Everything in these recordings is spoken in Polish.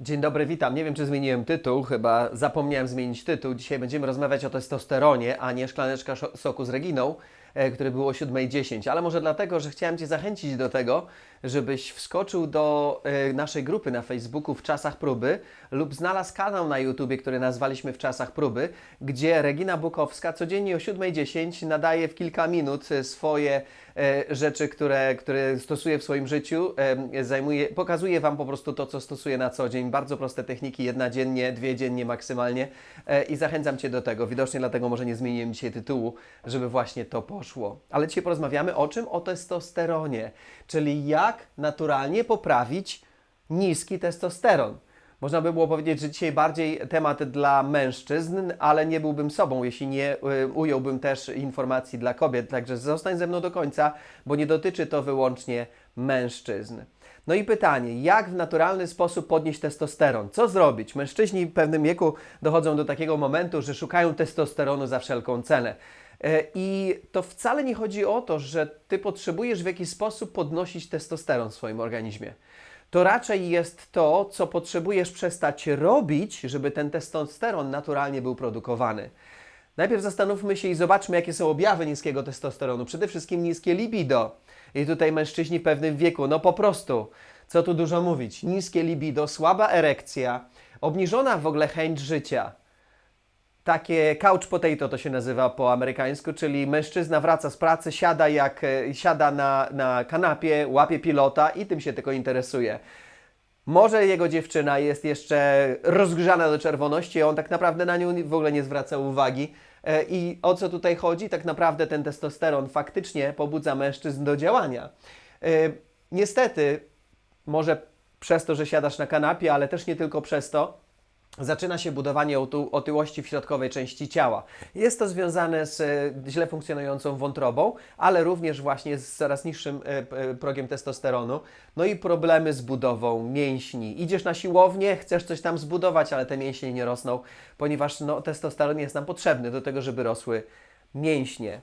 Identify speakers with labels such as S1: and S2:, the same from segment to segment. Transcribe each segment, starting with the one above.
S1: Dzień dobry, witam. Nie wiem, czy zmieniłem tytuł, chyba zapomniałem zmienić tytuł. Dzisiaj będziemy rozmawiać o testosteronie, a nie szklaneczka soku z Reginą, e, który było o 7.10. Ale może dlatego, że chciałem Cię zachęcić do tego, żebyś wskoczył do e, naszej grupy na Facebooku w czasach próby lub znalazł kanał na YouTubie, który nazwaliśmy w czasach próby, gdzie Regina Bukowska codziennie o 7.10 nadaje w kilka minut e, swoje rzeczy, które, które stosuje w swoim życiu, e, zajmuje, pokazuje Wam po prostu to, co stosuje na co dzień. Bardzo proste techniki, jedna dziennie, dwie dziennie maksymalnie e, i zachęcam Cię do tego. Widocznie dlatego może nie zmieniłem dzisiaj tytułu, żeby właśnie to poszło. Ale dzisiaj porozmawiamy o czym? O testosteronie, czyli jak naturalnie poprawić niski testosteron. Można by było powiedzieć, że dzisiaj bardziej temat dla mężczyzn, ale nie byłbym sobą, jeśli nie y, ująłbym też informacji dla kobiet. Także zostań ze mną do końca, bo nie dotyczy to wyłącznie mężczyzn. No i pytanie, jak w naturalny sposób podnieść testosteron? Co zrobić? Mężczyźni w pewnym wieku dochodzą do takiego momentu, że szukają testosteronu za wszelką cenę. E, I to wcale nie chodzi o to, że ty potrzebujesz w jakiś sposób podnosić testosteron w swoim organizmie to raczej jest to, co potrzebujesz przestać robić, żeby ten testosteron naturalnie był produkowany. Najpierw zastanówmy się i zobaczmy, jakie są objawy niskiego testosteronu. Przede wszystkim niskie libido. I tutaj mężczyźni w pewnym wieku, no po prostu, co tu dużo mówić, niskie libido, słaba erekcja, obniżona w ogóle chęć życia. Takie couch potato to się nazywa po amerykańsku, czyli mężczyzna wraca z pracy, siada jak e, siada na, na kanapie, łapie pilota i tym się tylko interesuje. Może jego dziewczyna jest jeszcze rozgrzana do czerwoności, a on tak naprawdę na nią w ogóle nie zwraca uwagi. E, I o co tutaj chodzi? Tak naprawdę ten testosteron faktycznie pobudza mężczyzn do działania. E, Niestety, może przez to, że siadasz na kanapie, ale też nie tylko przez to, zaczyna się budowanie otyłości w środkowej części ciała. Jest to związane z e, źle funkcjonującą wątrobą, ale również właśnie z coraz niższym e, e, progiem testosteronu. No i problemy z budową mięśni. Idziesz na siłownię, chcesz coś tam zbudować, ale te mięśnie nie rosną, ponieważ no, testosteron jest nam potrzebny do tego, żeby rosły mięśnie.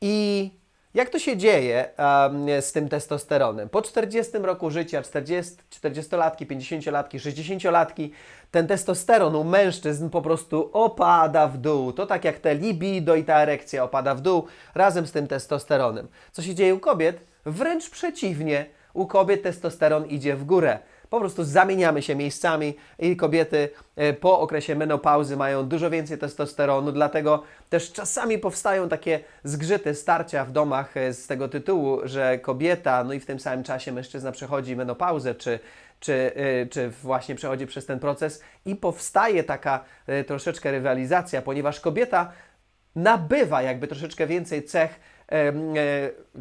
S1: I jak to się dzieje em, z tym testosteronem? Po 40 roku życia, 40, 40-latki, 50-latki, 60-latki, ten testosteron u mężczyzn po prostu opada w dół. To tak jak te libido i ta erekcja opada w dół razem z tym testosteronem. Co się dzieje u kobiet? Wręcz przeciwnie. U kobiet testosteron idzie w górę. Po prostu zamieniamy się miejscami i kobiety e, po okresie menopauzy mają dużo więcej testosteronu, dlatego też czasami powstają takie zgrzyty, starcia w domach e, z tego tytułu, że kobieta, no i w tym samym czasie mężczyzna przechodzi menopauzę, czy, czy, e, czy właśnie przechodzi przez ten proces i powstaje taka troszeczkę rywalizacja, ponieważ kobieta nabywa jakby troszeczkę więcej cech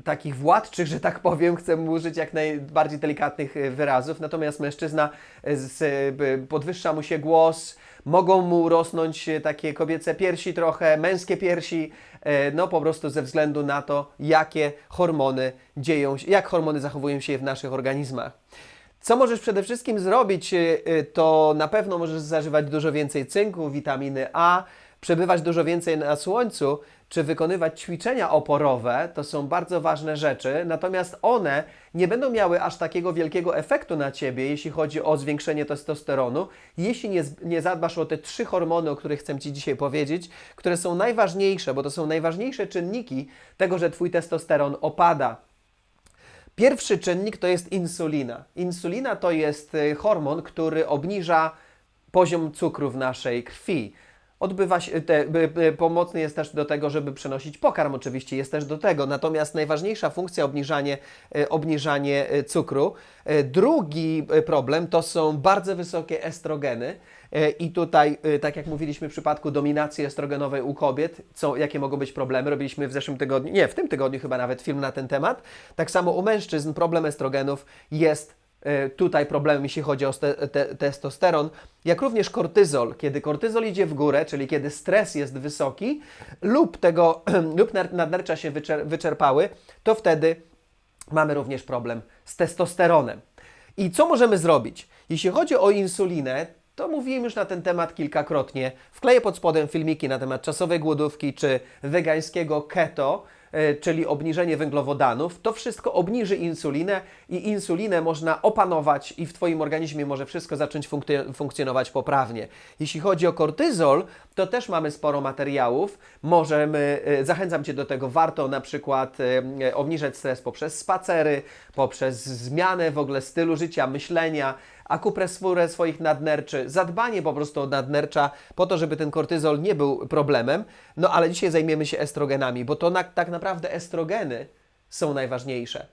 S1: takich władczych, że tak powiem, chcę użyć jak najbardziej delikatnych e, wyrazów, natomiast mężczyzna e, z, e, podwyższa mu się głos, mogą mu rosnąć e, takie kobiece piersi trochę, męskie piersi, e, no po prostu ze względu na to, jakie hormony dzieją się, jak hormony zachowują się w naszych organizmach. Co możesz przede wszystkim zrobić, to na pewno możesz zażywać dużo więcej cynku, witaminy A, przebywać dużo więcej na słońcu, czy wykonywać ćwiczenia oporowe. To są bardzo ważne rzeczy, natomiast one nie będą miały aż takiego wielkiego efektu na ciebie, jeśli chodzi o zwiększenie testosteronu, jeśli nie, nie zadbasz o te trzy hormony, o których chcę Ci dzisiaj powiedzieć, które są najważniejsze, bo to są najważniejsze czynniki tego, że Twój testosteron opada. Pierwszy czynnik to jest insulina. Insulina to jest y, hormon, który obniża poziom cukru w naszej krwi. Odbywa się, te, pomocny jest też do tego, żeby przenosić pokarm, oczywiście jest też do tego. Natomiast najważniejsza funkcja obniżanie, y, obniżanie y, cukru. Y, Drugi problem to są bardzo wysokie estrogeny. I tutaj, tak jak mówiliśmy w przypadku dominacji estrogenowej u kobiet, co, jakie mogą być problemy, robiliśmy w zeszłym tygodniu, nie, w tym tygodniu chyba nawet film na ten temat. Tak samo u mężczyzn problem estrogenów jest tutaj problemem, jeśli chodzi o ste, te, testosteron, jak również kortyzol. Kiedy kortyzol idzie w górę, czyli kiedy stres jest wysoki lub tego, lub nadnercza się wyczer, wyczerpały, to wtedy mamy również problem z testosteronem. I co możemy zrobić? Jeśli chodzi o insulinę, to mówiłem już na ten temat kilkakrotnie. Wkleję pod spodem filmiki na temat czasowej głodówki czy wegańskiego keto. E, czyli obniżenie węglowodanów, to wszystko obniży insulinę i insulinę można opanować i w Twoim organizmie może wszystko zacząć funkty- funkcjonować poprawnie. Jeśli chodzi o kortyzol, to też mamy sporo materiałów. Możemy, e, zachęcam Cię do tego, warto na przykład e, obniżać stres poprzez spacery, poprzez zmianę w ogóle stylu życia, myślenia, akupresurę swoich nadnerczy, zadbanie po prostu o nadnercza po to, żeby ten kortyzol nie był problemem. No ale dzisiaj zajmiemy się estrogenami, bo to na, tak naprawdę estrogeny są najważniejsze.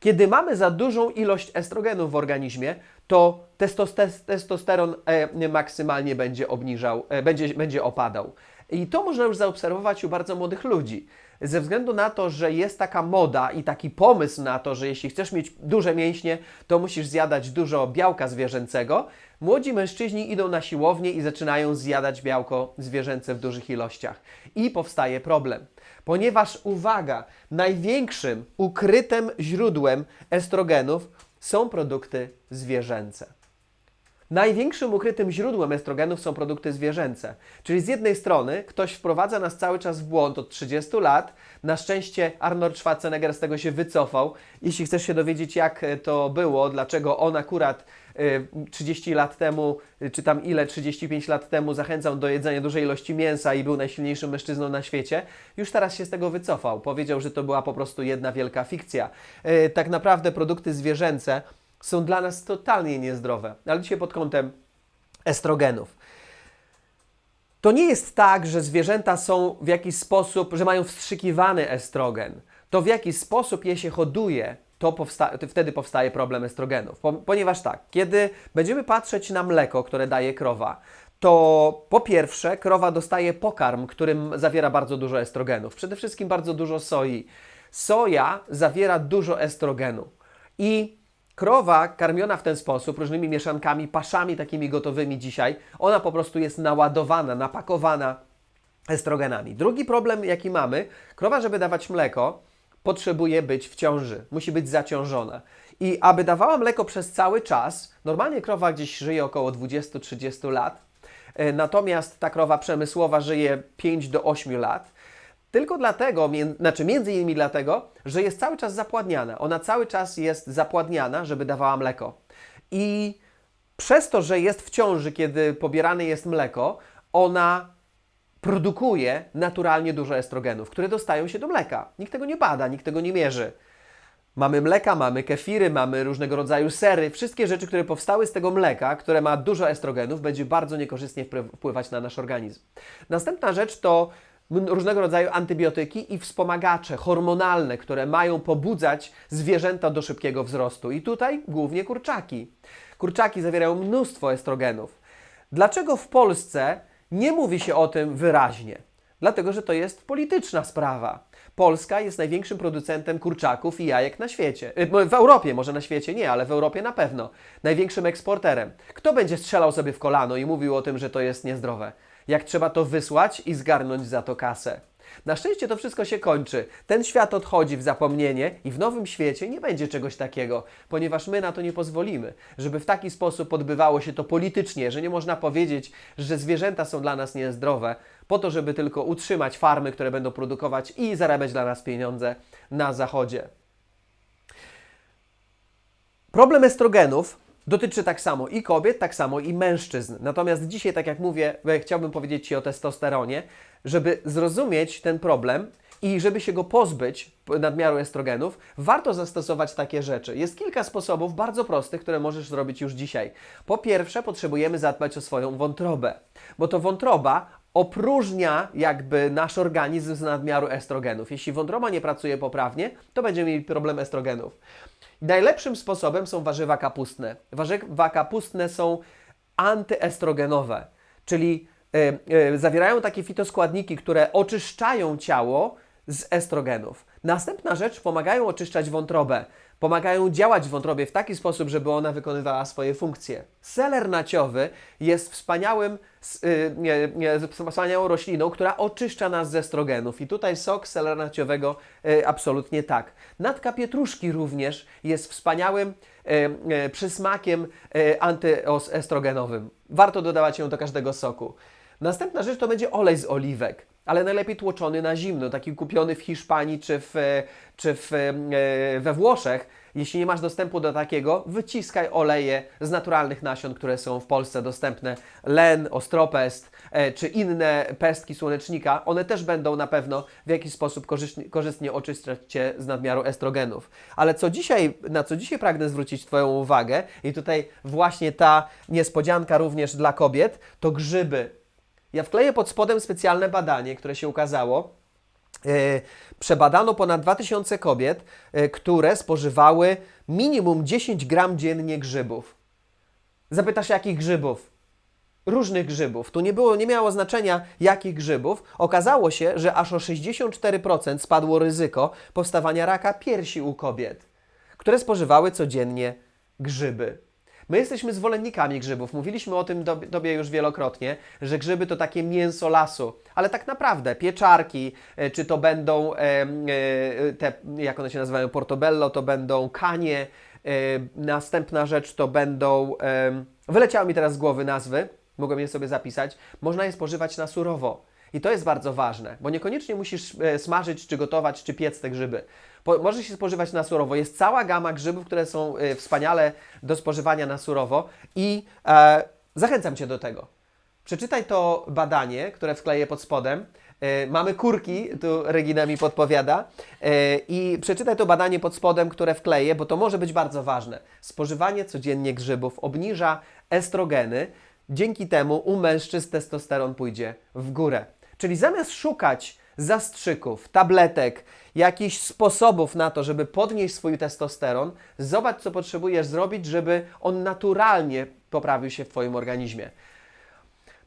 S1: Kiedy mamy za dużą ilość estrogenów w organizmie, to testos- testosteron e, maksymalnie będzie obniżał, e, będzie, będzie opadał. I to można już zaobserwować u bardzo młodych ludzi. Ze względu na to, że jest taka moda i taki pomysł na to, że jeśli chcesz mieć duże mięśnie, to musisz zjadać dużo białka zwierzęcego, młodzi mężczyźni idą na siłownię i zaczynają zjadać białko zwierzęce w dużych ilościach. I powstaje problem. Ponieważ, uwaga, największym ukrytym źródłem estrogenów są produkty zwierzęce. Największym ukrytym źródłem estrogenów są produkty zwierzęce. Czyli z jednej strony ktoś wprowadza nas cały czas w błąd od 30 lat. Na szczęście Arnold Schwarzenegger z tego się wycofał. Jeśli chcesz się dowiedzieć, jak to było, dlaczego on akurat y, 30 lat temu, y, czy tam ile, 35 lat temu zachęcał do jedzenia dużej ilości mięsa i był najsilniejszym mężczyzną na świecie, już teraz się z tego wycofał. Powiedział, że to była po prostu jedna wielka fikcja. Y, tak naprawdę produkty zwierzęce są dla nas totalnie niezdrowe. Ale dzisiaj pod kątem estrogenów. To nie jest tak, że zwierzęta są w jakiś sposób, że mają wstrzykiwany estrogen. To w jaki sposób je się hoduje, to powsta- to wtedy powstaje problem estrogenów. Po- ponieważ tak, kiedy będziemy patrzeć na mleko, które daje krowa, to po pierwsze krowa dostaje pokarm, którym zawiera bardzo dużo estrogenów. Przede wszystkim bardzo dużo soi. Soja zawiera dużo estrogenu. I Krowa karmiona w ten sposób, różnymi mieszankami, paszami takimi gotowymi dzisiaj, ona po prostu jest naładowana, napakowana estrogenami. Drugi problem, jaki mamy, krowa, żeby dawać mleko, potrzebuje być w ciąży, musi być zaciążona. I aby dawała mleko przez cały czas, normalnie krowa gdzieś żyje około 20-30 lat, e, natomiast ta krowa przemysłowa żyje 5 do 8 lat. Tylko dlatego, znaczy między innymi dlatego, że jest cały czas zapładniana. Ona cały czas jest zapładniana, żeby dawała mleko. I przez to, że jest w ciąży, kiedy pobierane jest mleko, ona produkuje naturalnie dużo estrogenów, które dostają się do mleka. Nikt tego nie bada, nikt tego nie mierzy. Mamy mleka, mamy kefiry, mamy różnego rodzaju sery. Wszystkie rzeczy, które powstały z tego mleka, które ma dużo estrogenów, będzie bardzo niekorzystnie wpływ- wpływać na nasz organizm. Następna rzecz to różnego rodzaju antybiotyki i wspomagacze hormonalne, które mają pobudzać zwierzęta do szybkiego wzrostu. I tutaj głównie kurczaki. Kurczaki zawierają mnóstwo estrogenów. Dlaczego w Polsce nie mówi się o tym wyraźnie? Dlatego, że to jest polityczna sprawa. Polska jest największym producentem kurczaków i jajek na świecie. Y, W Europie, może na świecie nie, ale w Europie na pewno. Największym eksporterem. Kto będzie strzelał sobie w kolano i mówił o tym, że to jest niezdrowe? Jak trzeba to wysłać i zgarnąć za to kasę. Na szczęście to wszystko się kończy. Ten świat odchodzi w zapomnienie i w nowym świecie nie będzie czegoś takiego, ponieważ my na to nie pozwolimy, żeby w taki sposób odbywało się to politycznie, że nie można powiedzieć, że zwierzęta są dla nas niezdrowe, po to, żeby tylko utrzymać farmy, które będą produkować i zarabiać dla nas pieniądze na zachodzie. Problem estrogenów dotyczy tak samo i kobiet, tak samo i mężczyzn. Natomiast dzisiaj, tak jak mówię, chciałbym powiedzieć Ci o testosteronie, żeby zrozumieć ten problem i żeby się go pozbyć nadmiaru estrogenów, warto zastosować takie rzeczy. Jest kilka sposobów bardzo prostych, które możesz zrobić już dzisiaj. Po pierwsze, potrzebujemy zadbać o swoją wątrobę, bo to wątroba opróżnia jakby nasz organizm z nadmiaru estrogenów. Jeśli wątroba nie pracuje poprawnie, to będziemy mieli problem estrogenów. Najlepszym sposobem są warzywa kapustne. Warzywa kapustne są antyestrogenowe, czyli e, e, zawierają takie fitoskładniki, które oczyszczają ciało z estrogenów. Następna rzecz, pomagają oczyszczać wątrobę. Pomagają działać wątrobie w taki sposób, żeby ona wykonywała swoje funkcje. Seler naciowy jest wspaniałym, y, nie, nie, wspaniałą rośliną, która oczyszcza nas z estrogenów. I tutaj sok selera naciowego y, absolutnie tak. Natka pietruszki również jest wspaniałym y, przysmakiem antyestrogenowym. Warto dodawać ją do każdego soku. Następna rzecz to będzie olej z oliwek, ale najlepiej tłoczony na zimno, taki kupiony w Hiszpanii czy, w, czy w, e, we Włoszech. Jeśli nie masz dostępu do takiego, wyciskaj oleje z naturalnych nasion, które są w Polsce dostępne. Len, ostropest e, czy inne pestki słonecznika, one też będą na pewno w jakiś sposób korzystnie, korzystnie oczyszczać Cię z nadmiaru estrogenów. Ale co dzisiaj, na co dzisiaj pragnę zwrócić Twoją uwagę i tutaj właśnie ta niespodzianka również dla kobiet, to grzyby. Ja wkleję pod spodem specjalne badanie, które się ukazało. E, Przebadano ponad 2000 kobiet, e, które spożywały minimum 10 gram dziennie grzybów. Zapytasz, jakich grzybów? Różnych grzybów. Tu nie było, nie miało znaczenia, jakich grzybów. Okazało się, że aż o 64% spadło ryzyko powstawania raka piersi u kobiet, które spożywały codziennie grzyby. My jesteśmy zwolennikami grzybów. Mówiliśmy o tym tobie już wielokrotnie, że grzyby to takie mięso lasu. Ale tak naprawdę pieczarki, e, czy to będą e, te, jak one się nazywają, portobello, to będą kanie. e, Następna rzecz to będą, wyleciały mi teraz z głowy nazwy, mogłem je sobie zapisać. Można je spożywać na surowo. I to jest bardzo ważne, bo niekoniecznie musisz e, smażyć, czy gotować, czy piec te grzyby. Po, może się spożywać na surowo. Jest cała gama grzybów, które są e, wspaniale do spożywania na surowo i e, zachęcam Cię do tego. Przeczytaj to badanie, które wkleję pod spodem. E, mamy kurki, tu Regina mi podpowiada. E, I przeczytaj to badanie pod spodem, które wkleję, bo to może być bardzo ważne. Spożywanie codziennie grzybów obniża estrogeny. Dzięki temu u mężczyzn testosteron pójdzie w górę. Czyli zamiast szukać zastrzyków, tabletek, jakichś sposobów na to, żeby podnieść swój testosteron, zobacz, co potrzebujesz zrobić, żeby on naturalnie poprawił się w Twoim organizmie.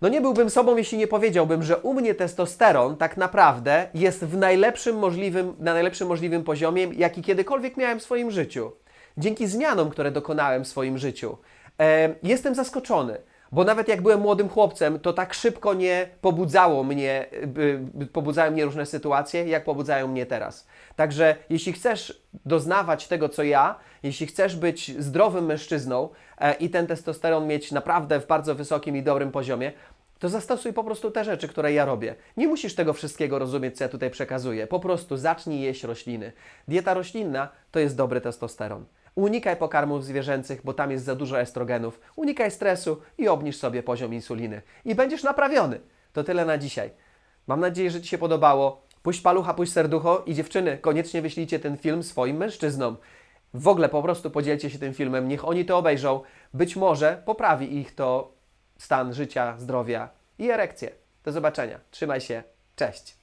S1: No nie byłbym sobą, jeśli nie powiedziałbym, że u mnie testosteron tak naprawdę jest w najlepszym możliwym, na najlepszym możliwym poziomie, jaki kiedykolwiek miałem w swoim życiu. Dzięki zmianom, które dokonałem w swoim życiu. E, jestem zaskoczony, bo nawet jak byłem młodym chłopcem, to tak szybko nie pobudzało mnie, y, y, pobudzają mnie różne sytuacje, jak pobudzają mnie teraz. Także jeśli chcesz doznawać tego, co ja, jeśli chcesz być zdrowym mężczyzną e, i ten testosteron mieć naprawdę w bardzo wysokim i dobrym poziomie, to zastosuj po prostu te rzeczy, które ja robię. Nie musisz tego wszystkiego rozumieć, co ja tutaj przekazuję. Po prostu zacznij jeść rośliny. Dieta roślinna to jest dobry testosteron. Unikaj pokarmów zwierzęcych, bo tam jest za dużo estrogenów. Unikaj stresu i obniż sobie poziom insuliny. I będziesz naprawiony. To tyle na dzisiaj. Mam nadzieję, że Ci się podobało. Puść palucha, puść serducho i dziewczyny, koniecznie wyślijcie ten film swoim mężczyznom. W ogóle po prostu podzielcie się tym filmem, niech oni to obejrzą. Być może poprawi ich to stan życia, zdrowia i erekcję. Do zobaczenia. Trzymaj się. Cześć.